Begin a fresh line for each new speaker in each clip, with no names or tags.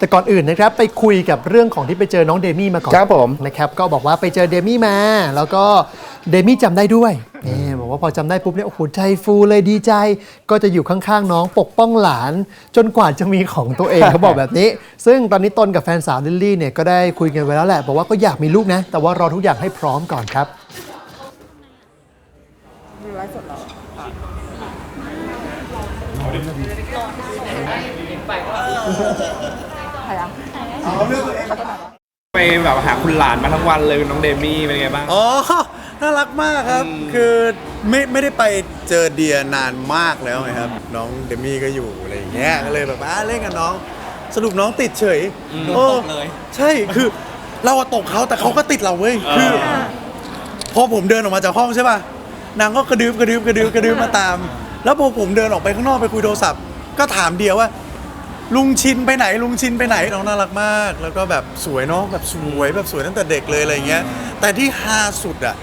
แต่ก่อนอื่นนะครับไปคุยกับเรื่องของที่ไปเจอน้องเดมี่มาก่อน
ครับผม
นะครับก็บอกว่าไปเจอเดมี่มา แล้วก็เดมี่จำได้ด้วยนี่บอกว่าพอจำได้ปุ๊บเนี่ยโอ้โหใจฟูเลยดีใจ ก็จะอยู่ข้างๆน้องปกป้องหลาน จนกว่าจะมีของตัวเองเขาบอกแบบนี้ ซึ่งตอนนี้ตนกับแฟนสาวลิลลี่เนี่ยก็ได้คุยกันไว้แล้วแหละบอกว่าก็อยากมีลูกนะ แต่ว่ารอทุกอย่างให้พร้อมก่อนครับ
ไป แบบหาคุณหลานมาทั้งวันเลยน้องเดมี่เป็นไงบ้าง
อ๋อ น่ารักมากครับคือไม่ไม่ได้ไปเจอเดียนานมากแล้วไงครับ น้องเดมี่ก็อยู่อะไรอย่างเงี้ย ก็เลยแบบอะเล่นกับน้อง สรุปน้องติดเฉย
โดน
โอ้
ตกเลย
ใช่ คือเราอะตกเขาแต่เขาก็ติดเราเว้ย คือ พอผมเดินออกมาจากห้องใช่ป่ะ นางก็กระดืบกระดืบกระดืบกระดืบมาตาม แล้วพอผมเดินออกไปข้างนอกไปคุยโทรศัพท์ ก็ถามเดียว่า ลุงชินไปไหนลุงชินไปไหนน้องน่ารักมาก แล้วก็แบบสวยเนาะแบบสวยแบบสวยตั้งแต่เด็กเลยอะไรเงี้ย แต่ที่ฮาสุดอะ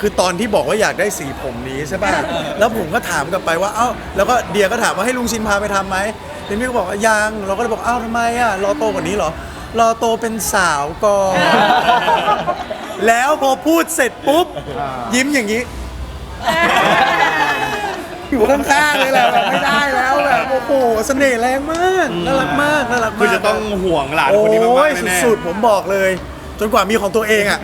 คือตอนที่บอกว่าอยากได้สีผมนี้ใช่ป่ะแล้วผมก็ถามกลับไปว่าเอ้าแล้วก็เดียก็ถามว่าให้ลุงชินพาไปทำไหมเดมี่ก็บอกว่ายังเราก็เลยบอกเอ้าทำไมอะรอโตกว่านี้เหรอรอโตเป็นสาวก่อนแล้วพอพูดเสร็จปุ๊บ ยิ้มอย่างนี้ อยู่ข้างๆเลยแหละแบบไม่ได้ หเสน่ห์แรงมากน่ารักมากน่ารักมาก
คือจะต้องห่วงหลาน
โอ้
คนนี้มาก
ย
ๆแน่ๆ
สุดๆผมบอกเลย จนกว่ามีของตัวเองอะ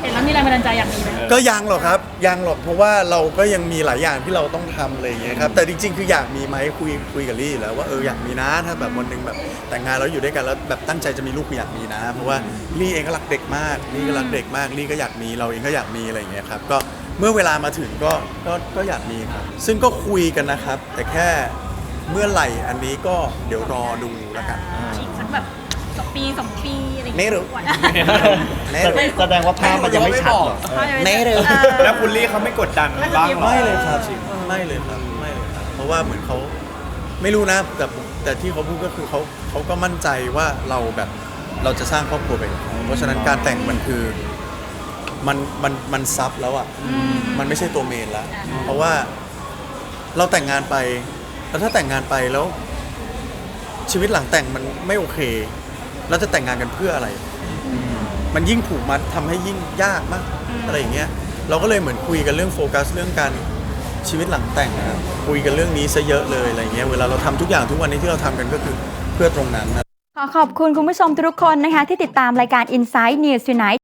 เห็นแล้วมีแรงบันดาลใจอย่างนี้ไหม
ก็ยังหรอกครับยังหรอกเพราะว่าเราก็ยังมีหลายอย่างที่เราต้องทำอะไรอย่างเงี้ยครับแต่จริง ๆ คืออยากมีไหมคุยคุยกับลี่แล้วว่าเอออยากมีนะถ้าแบบวันหนึ่งแบบแต่งงานแล้วอยู่ด้วยกันแล้วแบบตั้งใจจะมีลูกคืออยากมีนะ เพราะว่าลี่เองก็รักเด็กมากลี่ก็รักเด็กมากลี่ก็อยากมีเราเองก็อยากมีอะไรอย่างเงี้ยครับก็ เมื่อเวลามาถึงก็ก็ก็อยากมีครับ ซึ่งก็คุยกันนะครับ แต่แค่เมื่อไหร่อันนี้ก็เดี๋ยวรอดูแล้วกัน
อีกสักแบบสองปีสองปีอะไรอย่าง
ไม่
เงี้ย
รู้
วัน
ไม่รู้
แสดงว่าภาพมันยังไม่ชัดเหรอ
ไม่รู้
แล้วคุณลี่เขาไม่กดดันบ้างหรอ
ไม่เลยครับไม่เลยครับไม่เลยครับ เพราะว่าเหมือนเขาไม่รู้นะแต่แต่ที่เขาพูดก็คือเขาเขาก็มั่นใจว่าเราแบบเราจะสร้างครอบครัวไปกับเขาเพราะฉะนั้นการแต่งมันคือ มันมันมันซับแล้วอะมันไม่ใช่ตัวเมนแล้ว เพราะว่าเราแต่งงานไป แล้วถ้าแต่งงานไปแล้ว ชีวิตหลังแต่งมันไม่โอเค เราจะแต่งงานกันเพื่ออะไร มันยิ่งผูกมัดทำให้ยิ่งยากมาก อะไรอย่างเงี้ย เราก็เลยเหมือนคุยกันเรื่องโฟกัสเรื่องการชีวิตหลังแต่งนะครับคุยกันเรื่องนี้ซะเยอะเลยอะไรเงี้ย เวลาเราทำทุกอย่างทุกวันนี้ที่เราทำกันก็คือเพื่อตรงนั้นนะ
ขอขอบคุณคุณผู้ชมทุกคนนะคะ ที่ติดตามรายการ Inside News Tonight